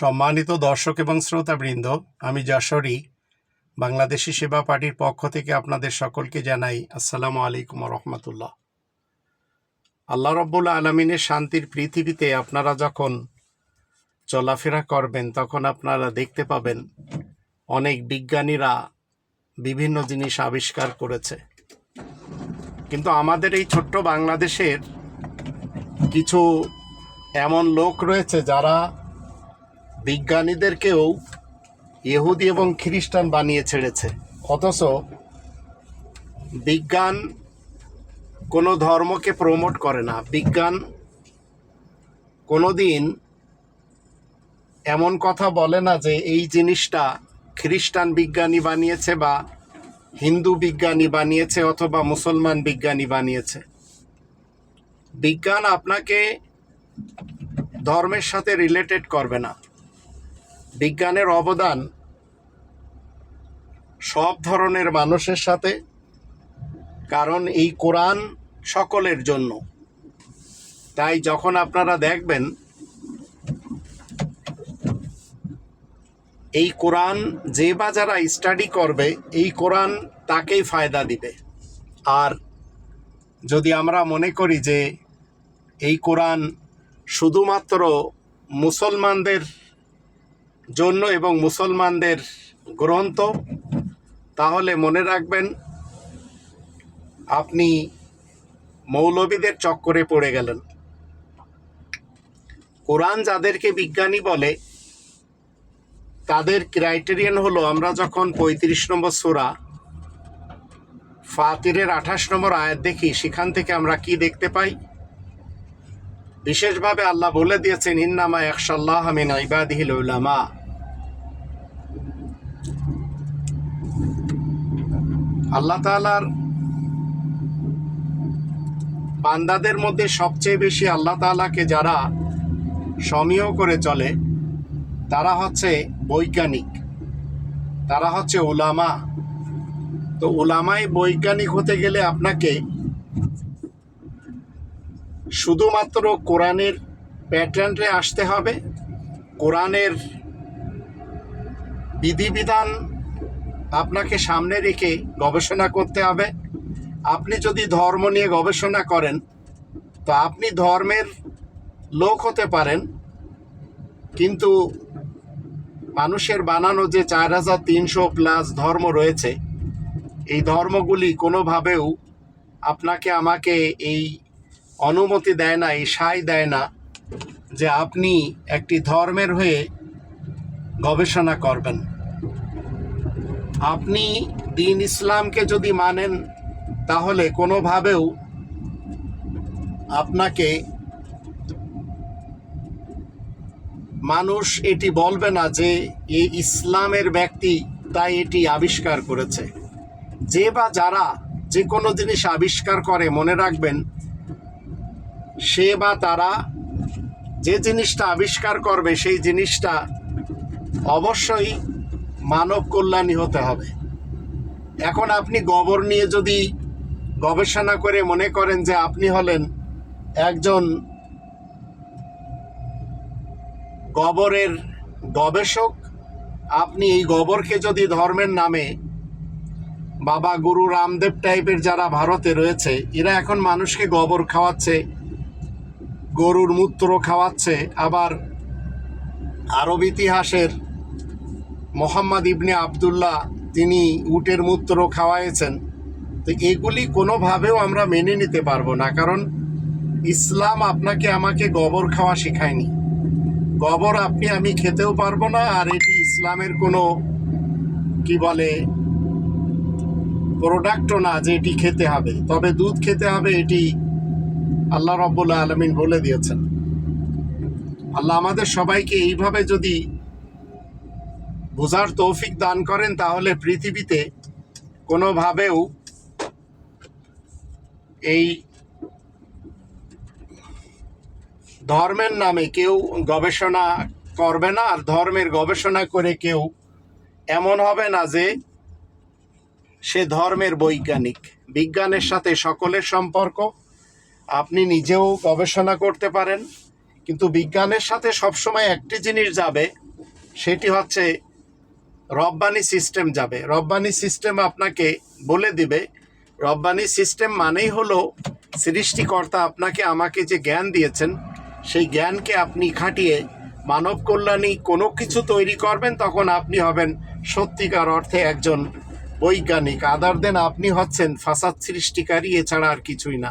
সম্মানিত দর্শক এবং শ্রোতাবৃন্দ, আমি যশোরী, বাংলাদেশি সেবা পার্টির পক্ষ থেকে আপনাদের সকলকে জানাই আসসালামু আলাইকুম রহমতুল্লাহ। আল্লাহ রব্বুল আলমিনের শান্তির পৃথিবীতে আপনারা যখন চলাফেরা করবেন, তখন আপনারা দেখতে পাবেন অনেক বিজ্ঞানীরা বিভিন্ন জিনিস আবিষ্কার করেছে। কিন্তু আমাদের এই ছোট্ট বাংলাদেশের কিছু এমন লোক রয়েছে যারা বিজ্ঞানীদেরকেও ইহুদি এবং খ্রিস্টান বানিয়ে ছেড়েছে। অথচ বিজ্ঞান কোনো ধর্মকে প্রমোট করে না। বিজ্ঞান কোনো দিন এমন কথা বলে না যে এই জিনিসটা খ্রিস্টান বিজ্ঞানী বানিয়েছে বা হিন্দু বিজ্ঞানী বানিয়েছে অথবা মুসলমান বিজ্ঞানী বানিয়েছে। বিজ্ঞান আপনাকে ধর্মের সাথে রিলেটেড করবে না। বিজ্ঞানের অবদান সব ধরনের মানুষের সাথে, কারণ এই কোরআন সকলের জন্য। তাই যখন আপনারা দেখবেন, এই কোরআন যে বা যারা স্টাডি করবে, এই কোরআন তাকেই ফায়দা দিবে। আর যদি আমরা মনে করি যে এই কোরআন শুধুমাত্র মুসলমানদের জন্য এবং মুসলমানদের গ্রন্থ, তাহলে মনে রাখবেন, আপনি মৌলবীদের চক্করে পড়ে গেলেন। কোরআন যাদেরকে বিজ্ঞানী বলে, তাদের ক্রাইটেরিয়ান হলো, আমরা যখন পঁয়ত্রিশ নম্বর সোরা, ফাতিরের আঠাশ নম্বর আয়াত দেখি, সেখান থেকে আমরা কি দেখতে পাই? বিশেষভাবে আল্লাহ বলে দিয়েছেন, ইন্নামা একশাল্লাহ মিন ইবাদিহিল উলামা। আল্লাহ তাআলার বান্দাদের মধ্যে সবচেয়ে বেশি আল্লাহ তাআলাকে যারা সমীহ করে চলে, তারা হচ্ছে বৈজ্ঞানিক। তারা হচ্ছে ওলামা তো ওলামাই বৈজ্ঞানিক হতে গেলে আপনাকে শুধুমাত্র কোরআনের প্যাটার্নে আসতে হবে। কোরআনের বিধিবিধান আপনাকে সামনে রেখে গবেষণা করতে হবে। আপনি যদি ধর্ম নিয়ে গবেষণা করেন, তো আপনি ধর্মের লোক হতে পারেন। কিন্তু মানুষের বানানো যে চার হাজার তিনশো প্লাস ধর্ম রয়েছে, এই ধর্মগুলি কোনোভাবেও আপনাকে আমাকে এই অনুমতি দেয় না, এই সায় দেয় না যে আপনি একটি ধর্মের হয়ে গবেষণা করবেন। আপনি দিন ইসলামকে যদি মানেন, তাহলে কোনোভাবেও আপনাকে মানুষ এটি বলবে না যে এই ইসলামের ব্যক্তি তাই এটি আবিষ্কার করেছে। যে বা যারা যে কোনো জিনিস আবিষ্কার করে, মনে রাখবেন, সে বা তারা যে জিনিসটা আবিষ্কার করবে, সেই জিনিসটা অবশ্যই মানব কল্যাণী হতে হবে। এখন আপনি গোবর নিয়ে যদি গবেষণা করে মনে করেন যে আপনি হলেন একজন গোবরের গবেষক, আপনি এই গোবরকে যদি ধর্মের নামে বাবা গুরু রামদেব টাইপের যারা ভারতে রয়েছে, এরা এখন মানুষকে গোবর খাওয়াচ্ছে, গরুর মূত্র খাওয়াচ্ছে, আবার আরব ইতিহাসের মোহাম্মদ ইবনে আবদুল্লাহ তিনি উটের মূত্র খাওয়াইছেন, তো এগুলি কোনোভাবেও আমরা মেনে নিতে পারব না, কারণ ইসলাম আপনাকে আমাকে গোবর খাওয়া শেখায়নি। গোবর আপনি, আমি খেতেও পারব না, আর এটি ইসলামের কোনো, কি বলে প্রোডাক্টও না যে এটি খেতে হবে। তবে দুধ খেতে হবে, এটি আল্লাহ রব্বুল্লাহ আলমিন বলে দিয়েছেন। আল্লাহ আমাদের সবাইকে এইভাবে যদি বোঝার তৌফিক দান করেন, তাহলে পৃথিবীতে কোনোভাবেও এই ধর্মের নামে কেউ গবেষণা করবে না, আর ধর্মের গবেষণা করে কেউ এমন হবে না যে সে ধর্মের বৈজ্ঞানিক। বিজ্ঞানের সাথে সকলের সম্পর্ক, আপনি নিজেও গবেষণা করতে পারেন, কিন্তু বিজ্ঞানের সাথে সবসময় একটি জিনিস যাবে, সেটি হচ্ছে রব্বানি সিস্টেম যাবে। রব্বানি সিস্টেম আপনাকে বলে দিবে, রব্বানি সিস্টেম মানেই হলো সৃষ্টিকর্তা আপনাকে আমাকে যে জ্ঞান দিয়েছেন, সেই জ্ঞানকে আপনি খাটিয়ে মানব কল্যাণী কোনো কিছু তৈরি করবেন, তখন আপনি হবেন সত্যিকার অর্থে একজন বৈজ্ঞানিক। আদার দেন আপনি হচ্ছেন ফাসাদ সৃষ্টিকারী, এছাড়া আর কিছুই না।